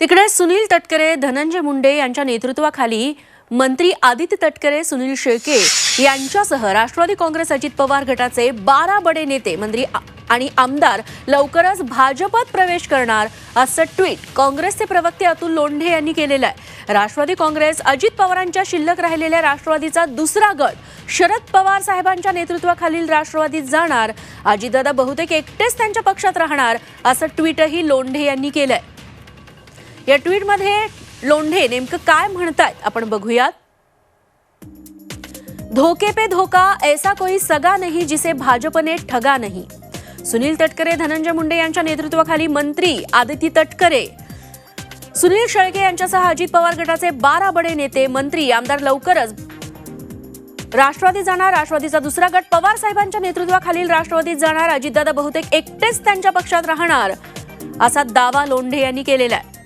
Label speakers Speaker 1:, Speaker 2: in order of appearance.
Speaker 1: तिकडे सुनील तटकरे धनंजय मुंडे यांच्या नेतृत्वाखाली मंत्री आदित्य तटकरे सुनील शेळके यांच्यासह राष्ट्रवादी काँग्रेस अजित पवार गटाचे बारा बडे नेते मंत्री आणि आमदार लवकरच भाजपात प्रवेश करणार असं ट्विट काँग्रेसचे प्रवक्ते अतुल लोंढे यांनी केलेलं आहे. राष्ट्रवादी काँग्रेस अजित पवारांच्या शिल्लक राहिलेल्या राष्ट्रवादीचा दुसरा गट शरद पवार साहेबांच्या नेतृत्वाखालील राष्ट्रवादीत जाणार. अजितदादा बहुतेक एकटेच त्यांच्या पक्षात राहणार असं ट्विटही लोंढे यांनी केलंय. या ट्विटमध्ये लोंढे नेमकं काय म्हणतात आपण बघूयात. धोके पे धोका ऐसा कोई सगा नाही जिसे भाजपने ठगा नाही. सुनील तटकरे धनंजय मुंडे यांच्या नेतृत्वाखाली मंत्री आदिती तटकरे. सुनील शेळके यांच्यासह अजित पवार गटाचे बारा बडे नेते मंत्री आमदार लवकरच. राष्ट्रवादी जाणार राष्ट्रवादीचा दुसरा गट पवार साहेबांच्या नेतृत्वाखालील राष्ट्रवादीत जाणार अजितदादा बहुतेक एकटेच त्यांच्या पक्षात राहणार असा दावा लोंढे यांनी केलेला आहे.